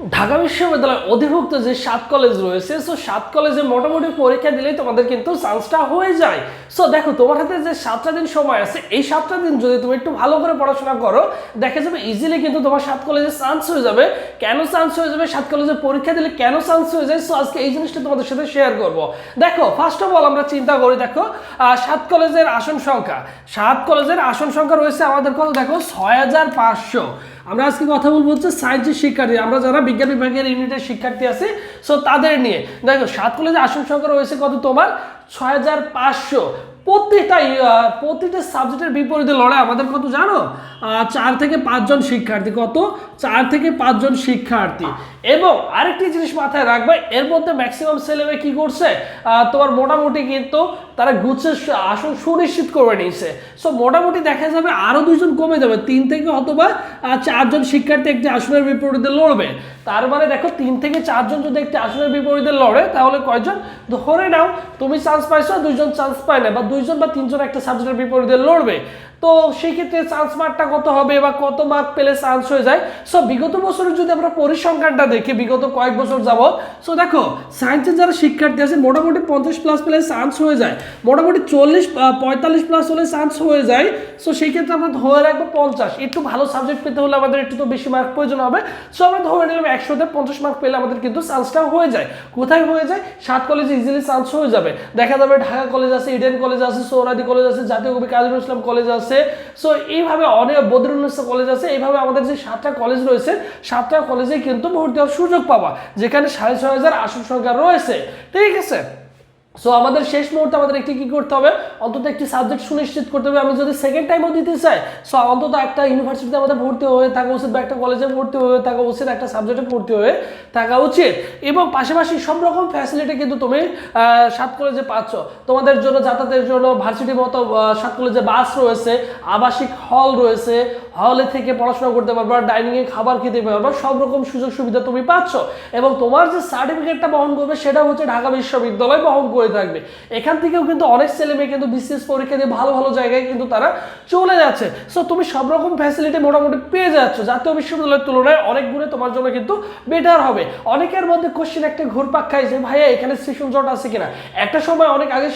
ঢাকা বিশ্ববিদ্যালয়ের অধিভুক্ত যে সাত কলেজ রয়েছে সো সাত কলেজে মোটামুটি পরীক্ষা দিলেই তোমাদের কিন্তু চান্সটা হয়ে যায়। সো দেখো, তোমার হাতে যে সাতটা দিন সময় আছে, এই সাতটা দিন যদি তুমি একটু ভালো করে পড়াশোনা করো, দেখা যাবে ইজিলি কিন্তু তোমার সাত কলেজে চান্স হয়ে যাবে। কেন চান্স হয়ে যাবে? সাত কলেজে পরীক্ষা দিলে কেন চান্স হয়ে যায়? সো আজকে এই জিনিসটা তোমাদের সাথে শেয়ার করব। দেখো ফার্স্ট অফ অল আমরা চিন্তা করি, দেখো সাত কলেজের আসন সংখ্যা। সাত কলেজের আসন সংখ্যা রয়েছে আমাদের কত? দেখো ছয় হাজার পাঁচশো। আমরা আজকে কথা বলব হচ্ছে সায়েন্সের শিক্ষার্থী। আমরা যারা বিজ্ঞান বিভাগের ইউনিটের শিক্ষার্থী আছি সো তাদের নিয়ে। দেখো, সাত কলেজে আসন সংখ্যা রয়েছে কত তোমার? ছয় হাজার পাঁচশো। প্রতিটা আহ, প্রতিটা সাবজেক্টের বিপরীতে লড়াই আমাদের কত জানো? চার থেকে পাঁচজন শিক্ষার্থী। কত? চার থেকে পাঁচজন শিক্ষার্থী। এবং আরেকটি জিনিস মাথায় রাখবে, এর মধ্যে ম্যাক্সিমাম ছেলেমেয়ে কি করছে? তোমার মোটামুটি কিন্তু তারা গুছের আসন সুনিশ্চিত করে নিয়েছে। সো মোটামুটি দেখা যাবে আরও দুইজন কমে যাবে। তিন থেকে অথবা চারজন শিক্ষার্থী একটি আসনের বিপরীতে লড়বে। তার মানে দেখো, তিন থেকে চারজন যদি একটি আসনের বিপরীতে লড়ে, তাহলে কয়জন? ধরে নাও, তুমি চান্স পাইছো, দুইজন চান্স পায় না বা দুইজন বা তিনজন একটা সাবজেক্টের বিপরীতে লড়বে। তো সেই ক্ষেত্রে চান্স মার্কটা কত হবে বা কত মার্ক পেলে চান্স হয়ে যায়? সো বিগত বছরের যদি আমরা পরিসংখ্যানটা দেখি বিগত কয়েক বছর যাবত সো দেখো সায়েন্সের যারা শিক্ষার্থী আছে, মোটামুটি পঞ্চাশ প্লাস পেলে চান্স হয়ে যায়। মোটামুটি চল্লিশ পঁয়তাল্লিশ প্লাস হলে চান্স হয়ে যায়। সো সেই ক্ষেত্রে আমরা ধরে রাখব পঞ্চাশ। একটু ভালো সাবজেক্ট পেতে হলে আমাদের একটু তো বেশি মার্ক প্রয়োজন হবে। সো আমরা ধরে নিলাম একশোতে পঞ্চাশ মার্ক পেলে আমাদের কিন্তু চান্সটা হয়ে যায়। কোথায় হয়ে যায়? সাত কলেজে ইজিলি চান্স হয়ে যাবে। দেখা যাবে ঢাকা কলেজ আছে ইডেন কলেজ আছে সোহরাদি কলেজ আছে, জাতীয় কবি কাজী ইসলাম কলেজ আছে। সো এইভাবে অনেক বদরুন্নেসা কলেজ আছে। এইভাবে আমাদের যে সাতটা কলেজ রয়েছে, সাতটা কলেজে কিন্তু ভর্তি সুযোগ পাবা যেখানে সাড়ে ছয় হাজার আসন সংখ্যা রয়েছে। ঠিক আছে? সো আমাদের শেষ মুহূর্তে আমাদের একটি কি করতে হবে? অন্তত একটি সাবজেক্ট সুনিশ্চিত করতে হবে। আমি যদি সেকেন্ড টাইমও দিতে চাই সো অন্তত একটা ইউনিভার্সিটিতে আমাদের ভর্তি হয়ে থাকা উচিত বা একটা কলেজে ভর্তি হয়ে থাকা উচিত, একটা সাবজেক্টে ভর্তি হয়ে থাকা উচিত। এবং পাশাপাশি সব রকম ফ্যাসিলিটি কিন্তু তুমি সাত কলেজে পাচ্ছ। তোমাদের জন্য, যাতায়াতের জন্য ভার্সিটি মতো সাত কলেজে বাস রয়েছে, আবাসিক হল রয়েছে হলে থেকে পড়াশোনা করতে পারবা ডাইনিংয়ে খাবার খেতে পারবা সব রকম সুযোগ সুবিধা তুমি পাচ্ছ। এবং তোমার যে সার্টিফিকেটটা বহন করবে, সেটা হচ্ছে ঢাকা বিশ্ববিদ্যালয় বহন করে থাকবে। এখান থেকেও কিন্তু অনেক ছেলে মেয়ে কিন্তু বিসিএস পরীক্ষা দিয়ে ভালো ভালো জায়গায় কিন্তু তারা চলে যাচ্ছে। সো তুমি সব রকম ফ্যাসিলিটি মোটামুটি পেয়ে যাচ্ছ। জাতীয় বিশ্ববিদ্যালয়ের তুলনায় অনেক গুণে তোমার জন্য কিন্তু বেটার হবে। অনেকের মধ্যে কোশ্চেন একটা ঘুরপাক খায় যে, ভাইয়া, এখানে সেশন জট আছে কিনা? একটা সময় অনেক আগে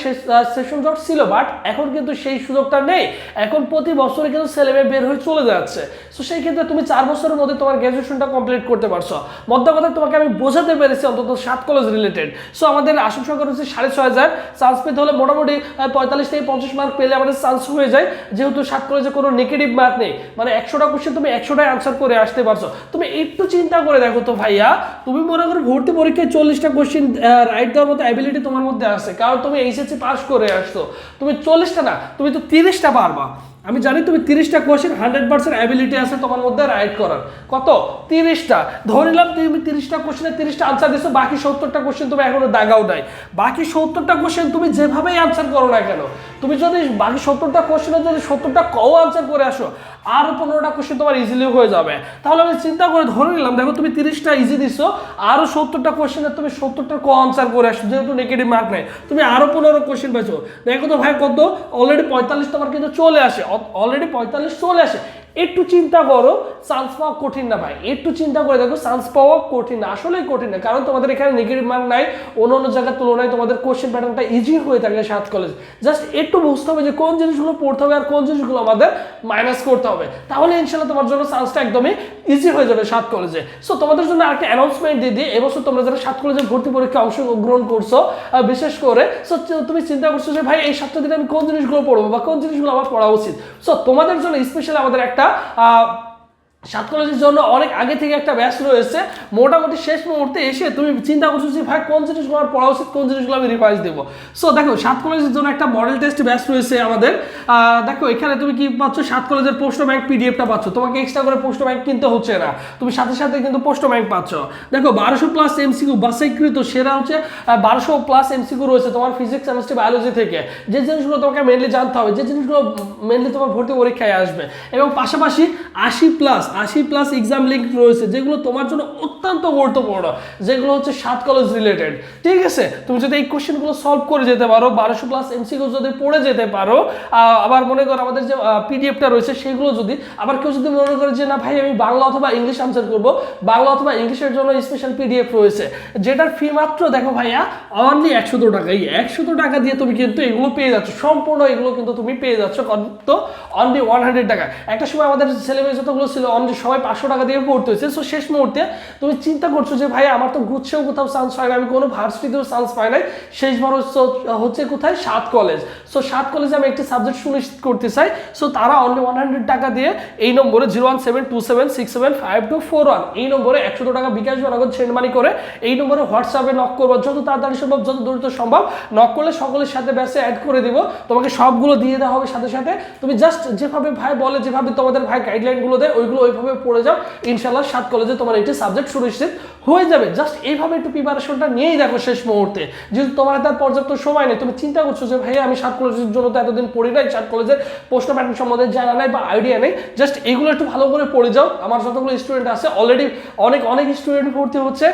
সেশন জট ছিল বাট এখন কিন্তু সেই সুযোগটা নেই। এখন প্রতি বছরে কিন্তু ছেলে মেয়ে বের হয়ে চলে যাচ্ছে। সো সেই ক্ষেত্রে তুমি চার বছরের মধ্যে তোমার গ্র্যাজুয়েশনটা কমপ্লিট করতে পারছ। মধ্যে কথা তোমাকে আমি বোঝাতে পেরেছি অন্তত সাত কলেজ রিলেটেড সো আমাদের আসন সংখ্যা হচ্ছে সাড়ে ছয় হাজার। চান্স পেতে হলে মোটামুটি পঁয়তাল্লিশ থেকে পঞ্চাশ মার্ক পেলে আমাদের চান্স হয়ে যায়। যেহেতু সাত কলেজে কোনো নেগেটিভ মার্ক নেই। মানে একশোটা কোশ্চেন তুমি একশোটাই আনসার করে আসতে পারছ। তুমি একটু চিন্তা করে দেখো তো ভাইয়া, তুমি মনে করো ভর্তি পরীক্ষায় চল্লিশটা কোশ্চেন রাইট দেওয়ার মতো অ্যাবিলিটি তোমার মধ্যে আছে। কারণ তুমি এইচএসসি পাস করে আসছো। তুমি চল্লিশটা না, তুমি তো তিরিশটা পারবা। আমি জানি তুমি তিরিশটা কোশ্চেন, হান্ড্রেড পার্সেন্ট অ্যাবিলিটি আছে তোমার মধ্যে রাইট করার। কত? তিরিশটা। ধরে নিলাম তুমি তিরিশটা কোশ্চেনে তিরিশটা আনসার দিছো, বাকি সত্তরটা কোশ্চেন তুমি এখনও দাগাও নাই। বাকি সত্তরটা কোশ্চেন তুমি যেভাবেই আনসার করো না কেন, তুমি যদি বাকি সত্তরটা কোশ্চেনে যদি সত্তরটা কও আনসার করে আসো আরও পনেরোটা কোশ্চেন তোমার ইজিলি হয়ে যাবে। তাহলে আমি চিন্তা করে ধরে নিলাম, দেখো তুমি তিরিশটা ইজি দিছো আরও সত্তরটা কোশ্চেনে তুমি সত্তরটা ক আনসার করে আসো যেহেতু নেগেটিভ মার্ক নেই। তুমি আরও পনেরো কোশ্চেন পেয়েছ দেখো তো ভাই কত? অলরেডি পঁয়তাল্লিশ তোমার কিন্তু চলে আসে। অলরেডি পঁয়তাল্লিশ চলে আসে। একটু চিন্তা করো চান্স পাওয়া কঠিন না ভাই। একটু চিন্তা করে দেখো চান্স পাওয়া কঠিন না। আসলেই কঠিন না। কারণ তোমাদের এখানে নেগেটিভ মার্ক নাই, অন্য অন্য জায়গার তুলনায় তোমাদের কোশ্চেন প্যাটার্নটা ইজি হয়ে থাকে সাত কলেজ জাস্ট একটু বুঝতে হবে যে কোন জিনিসগুলো পড়তে হবে আর কোন জিনিসগুলো আমাদের মাইনাস করতে হবে। তাহলে ইনশাল্লাহ তোমার জন্য চান্সটা একদমই ইজি হয়ে যাবে সাত কলেজে সো তোমাদের জন্য একটা অ্যানাউন্সমেন্ট দিয়ে দিই। এবছর তোমরা যারা সাত কলেজে ভর্তি পরীক্ষা অংশগ্রহণ করছ বিশেষ করে সো তুমি চিন্তা করছ যে, ভাই, এই সাতটা দিনে আমি কোন জিনিসগুলো পড়ব বা কোন জিনিসগুলো আমার পড়া উচিত? সো তোমাদের জন্য স্পেশালি আমাদের একটা সাত কলেজের জন্য অনেক আগে থেকে একটা ব্যাচ রয়েছে। মোটামুটি শেষ মুহূর্তে এসে তুমি চিন্তা করছ যে, ভাই, কোন জিনিসগুলো আমার পড়া উচিত, কোন জিনিসগুলো আমি রিভাইজ দেবো? সো দেখো, সাত কলেজের জন্য একটা মডেল টেস্ট ব্যাচ রয়েছে আমাদের। দেখো, এখানে তুমি কি পাচ্ছ? সাত কলেজের পোস্ট ব্যাংক পিডিএফটা পাচ্ছ। তোমাকে এক্সট্রা করে পোস্ট ব্যাংক কিনতে হচ্ছে না। তুমি সাথে সাথে কিন্তু পোস্ট ব্যাংক পাচ্ছ। দেখো, বারোশো প্লাস এমসিকিউ বাসাইকৃত সেরা হচ্ছে বারোশো প্লাস এমসিকিউ রয়েছে তোমার ফিজিক্স কেমিস্ট্রি বায়োলজি থেকে। যে জিনিসগুলো তোমাকে মেনলি জানতে হবে, যে জিনিসগুলো মেনলি তোমার ভর্তি পরীক্ষায় আসবে। এবং পাশাপাশি আশি প্লাস আশি প্লাস এক্সাম লিঙ্ক রয়েছে, যেগুলো তোমার জন্য অত্যন্ত গুরুত্বপূর্ণ, যেগুলো হচ্ছে সাত কলেজ রিলেটেড ঠিক আছে? তুমি যদি এই কোশ্চেনগুলো সলভ করে যেতে পারো, বারোশো প্লাস এমসিকিউ যদি পড়ে যেতে পারো আবার মনে করো আমাদের যে পিডিএফটা রয়েছে, সেগুলো যদি, আবার কেউ যদি মনে করে যে, না ভাই, আমি বাংলা অথবা ইংলিশ আনসার করব বাংলা অথবা ইংলিশের জন্য স্পেশাল পিডিএফ রয়েছে, যেটার ফি মাত্র, দেখো ভাইয়া অনলি একশো টাকা, এই একশো টাকা দিয়ে তুমি কিন্তু এগুলো পেয়ে যাচ্ছ, সম্পূর্ণ এগুলো কিন্তু তুমি পেয়ে যাচ্ছ তো অনলি ওয়ান হান্ড্রেড টাকা একটা সময় আমাদের ছেলেমেয়ে যতগুলো ছিল অনলি সবাই পাঁচশো টাকা দিয়ে পড়তে হয়েছে। সো শেষ মুহূর্তে তুমি চিন্তা করছ যে, ভাই, আমার তো গুচ্ছেও কোথাও চান্স হয় না, আমি কোনো ভার্সিটিতেও চান্স পাই নাই। শেষবার হচ্ছে- হচ্ছে কোথায়? সাত কলেজ সো সাত কলেজে আমি একটি সাবজেক্ট সুনিশ্চিত করতে চাই। সো তারা অনলি ওয়ান হান্ড্রেড টাকা দিয়ে এই নম্বরে zero one seven two seven six seven five two four one এই নম্বরে একশো টাকা বিকাশ বা নগদ সেন্ড মানি করে এই নম্বরে হোয়াটসঅ্যাপে নক করব। যত তাড়াতাড়ি সম্ভব, যত দ্রুত সম্ভব নক করলে সকলের সাথে ব্যাসে অ্যাড করে দিব। তোমাকে সবগুলো দিয়ে দেওয়া হবে সাথে সাথে। তুমি জাস্ট যেভাবে ভাই বলে, যেভাবে তোমাদের ভাই গাইডলাইনগুলো দেয়, ওইগুলো ওইভাবে পড়ে যাও। ইনশাল্লাহ সাত কলেজে তোমার একটি সাবজেক্ট সুনিশ্চিত হয়ে যাবে। জাস্ট এইভাবে একটু প্রিপারেশনটা নিয়েই দেখো শেষ মুহূর্তে। যেহেতু তোমার হাতে আর পর্যাপ্ত সময় নেই, তুমি চিন্তা করছ যে ভাই আমি সাত কলেজের জন্য তো এতদিন পড়ি নাই, সাত কলেজের প্রশ্ন প্যাটার্ন সম্বন্ধে জানা নাই বা আইডিয়া নেই। জাস্ট এগুলো একটু ভালো করে পড়ে যাও। আমার যতগুলো স্টুডেন্ট আছে অলরেডি অনেক অনেক স্টুডেন্ট ভর্তি হচ্ছে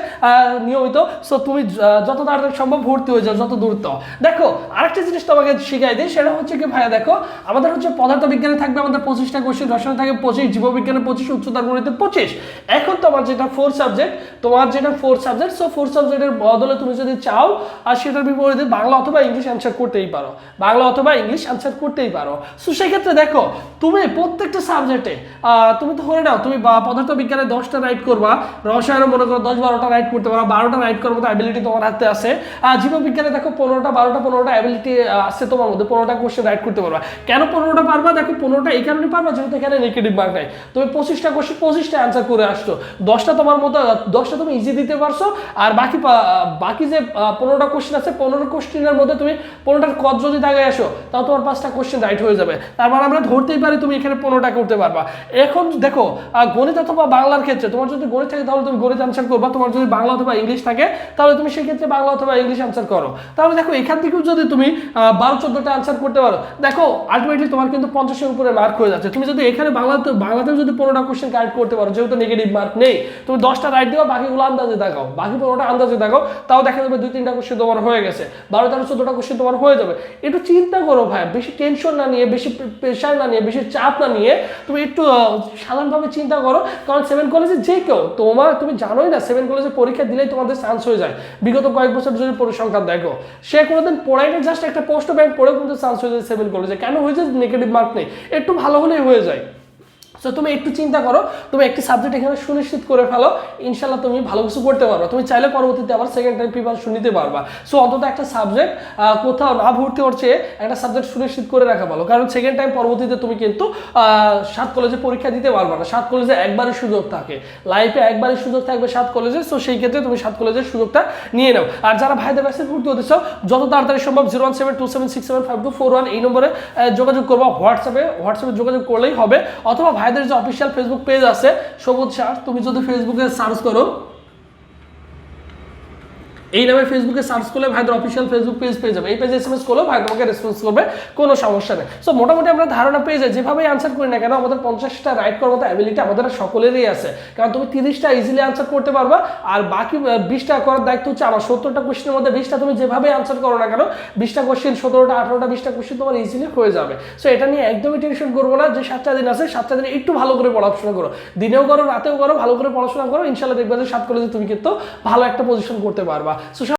নিয়মিত। সো তুমি যত তাড়াতাড়ি সম্ভব ভর্তি হয়ে যাও, যত দূরত্ব দেখো, আরেকটা জিনিস তোমাকে শিখাই দিই, সেটা হচ্ছে কি, ভাইয়া, দেখো, আমাদের হচ্ছে পদার্থ বিজ্ঞানে থাকবে আমাদের পঁচিশটা কোশ্চেন রসায়নে থাকে পঁচিশ, জীববিজ্ঞানে পঁচিশ, উচ্চতার গণিতে পঁচিশ। এখন তোমার যেটা ফোর সাবজেক্ট তোমার যেটা ফোর সাবজেক্ট সো ফোর সাবজেক্টের বদলে তুমি যদি চাও, আর সেটার বিপরীতে বাংলা অথবা ইংলিশ অ্যান্সার করতেই পারো। বাংলা অথবা ইংলিশ অ্যান্সার করতেই পারো। সো সেক্ষেত্রে দেখো, তুমি প্রত্যেকটা সাবজেক্টে তুমি তো ধরে নাও, তুমি পদার্থ বিজ্ঞানে দশটা রাইট করবা, রসায়নে মনে করো দশ বারোটা রাইট করতে পারো, বারোটা রাইট করার মতো অ্যাবিলিটি তোমার হাতে আছে। আর জীববিজ্ঞানে দেখো পনেরোটা, বারোটা, পনেরোটা অ্যাবিলিটি আছে তোমার মধ্যে, পনেরোটা কোশ্চেন রাইট করতে পারবা। কেন পনেরোটা পারবা? দেখো পনেরোটা এই কারণে পারবা, যেহেতু এখানে নেগেটিভ মার্ক নাই। তুমি পঁচিশটা কোশ্চেন পঁচিশটা অ্যান্সার করে আসছো। দশটা তোমার মতো, দশটা তুমি ইজি দিতে পারছ। আর বাকি বাকি যে পনেরোটা কোশ্চেন আছে, পনেরো কোশ্চেনের মধ্যে তুমি পনেরোটার কত যদি দাগে আসো, তাও তোমার পাঁচটা কোশ্চেন রাইট হয়ে যাবে। তার মানে আমরা ধরতেই পারি তুমি এখানে পনেরোটা করতে পারবা। এখন দেখো গণিত অথবা বাংলার ক্ষেত্রে, তোমার যদি গণিত থাকে, তাহলে তুমি গণিত আনসার করবা। তোমার যদি বাংলা অথবা ইংলিশ থাকে, তাহলে তুমি সেই ক্ষেত্রে বাংলা অথবা ইংলিশ আনসার করো। তাহলে দেখো, এখান থেকেও যদি তুমি বারো চোদ্দটা আনসার করতে পারো, দেখো আলটিমেটলি তোমার কিন্তু পঞ্চাশের উপরে মার্ক হয়ে যাচ্ছে। তুমি যদি এখানে বাংলাতে, বাংলাতেও যদি পনেরোটা কোশ্চেন কারেক্ট করতে পারো, যেহেতু নেগেটিভ মার্ক নেই, তুমি দশটা রাইট দিও বাকিগুলো আন্দাজে দেখাও বাকি পনেরোটা আন্দাজে দেখাও তাও দেখা যাবে দুই, তিনটা কোশ্চেন তোমার হয়ে গেছে বারো তেরো চোদ্দটা কোশ্চেন তোমার হয়ে যাবে। একটু চিন্তা করো ভাই, বেশি টেনশন না নিয়ে, বেশি প্রেশার না নিয়ে, বেশি চাপ না নিয়ে তুমি একটু সাধারণভাবে চিন্তা করো, কারণ সেভেন কলেজে যে কেউ, তোমার, তুমি জানোই না সেভেন কলেজে পরীক্ষা দিলেই তোমাদের চান্স হয়ে যায়। বিগত কয়েক বছর যদি পরিসংখ্যান দেখো, সে কোনোদিন পড়াই না জাস্ট একটা পোস্ট ব্যাংক পড়েও কিন্তু চান্স হয়ে যায় সেভেন কলেজে কেন হয়ে যায় নেগেটিভ মার্ক নেই, একটু ভালো হলেই হয়ে যায়। সো তুমি একটু চিন্তা করো, তুমি একটি সাবজেক্ট এখানে সুনিশ্চিত করে ফেলো ইনশাল্লাহ তুমি ভালো কিছু করতে পারবা। তুমি চাইলে পরবর্তীতে আবার সেকেন্ড টাইম প্রিপারেশন নিতে পারবা। সো অন্তত একটা সাবজেক্ট কোথাও না ভর্তি হচ্ছে একটা সাবজেক্ট সুনিশ্চিত করে রাখা ভালো। কারণ সেকেন্ড টাইম পরবর্তীতে তুমি কিন্তু সাত কলেজে পরীক্ষা দিতে পারবা না। সাত কলেজে একবারই সুযোগ থাকে। লাইফে একবারই সুযোগ থাকবে সাত কলেজে সো সেই ক্ষেত্রে তুমি সাত কলেজের সুযোগটা নিয়ে নাও। আর যারা ভাইদের কাছে ভর্তি হতে চাও, যত তাড়াতাড়ি সম্ভব zero one seven two seven six seven five two four one এই নম্বরে যোগাযোগ করবা। হোয়াটসঅ্যাপে হোয়াটসঅ্যাপে যোগাযোগ করলেই হবে। অথবা ভাইদের যে অফিসিয়াল ফেসবুক পেজ আছে সবুজ সার তুমি যদি ফেসবুকে সার্চ করো এই নামে ফেসবুকে সার্চ করলে ভাইদের অফিসিয়াল ফেসবুক পেজ পেয়ে যাবে। এই পেজে এসএমএস করলেও ভাই তোমাকে রেসপন্স করবে, কোনো সমস্যা নেই। সো মোটামুটি আমরা ধারণা পেয়ে যাই। যেভাবে আনসার করি না কেন, আমাদের পঞ্চাশটা রাইট করার মতো অ্যাবিলিটি আমাদের সকলেরই আছে। কারণ তুমি তিরিশটা ইজিলি আনসার করতে পারবা, আর বাকি বিশটা করার দায়িত্ব হচ্ছে আমার। সত্তরটা কোশ্চেনের মধ্যে বিশটা তুমি যেভাবে আনসার করো না কেন, বিশটা কোশ্চেন সতেরোটা, আঠারোটা, বিশটা কোশ্চেন তোমার ইজিলি হয়ে যাবে। সো এটা নিয়ে একদমই টেনশন করব না যে সাতটা দিন আছে, সাতটা দিনে একটু ভালো করে পড়াশোনা করো। দিনেও করো, রাতেও করো, ভালো করে পড়াশোনা করো। ইনশাল্লাহ দেখবে যে সাত কলেজে তুমি কিন্তু ভালো একটা পজিশন করতে পারবা। সো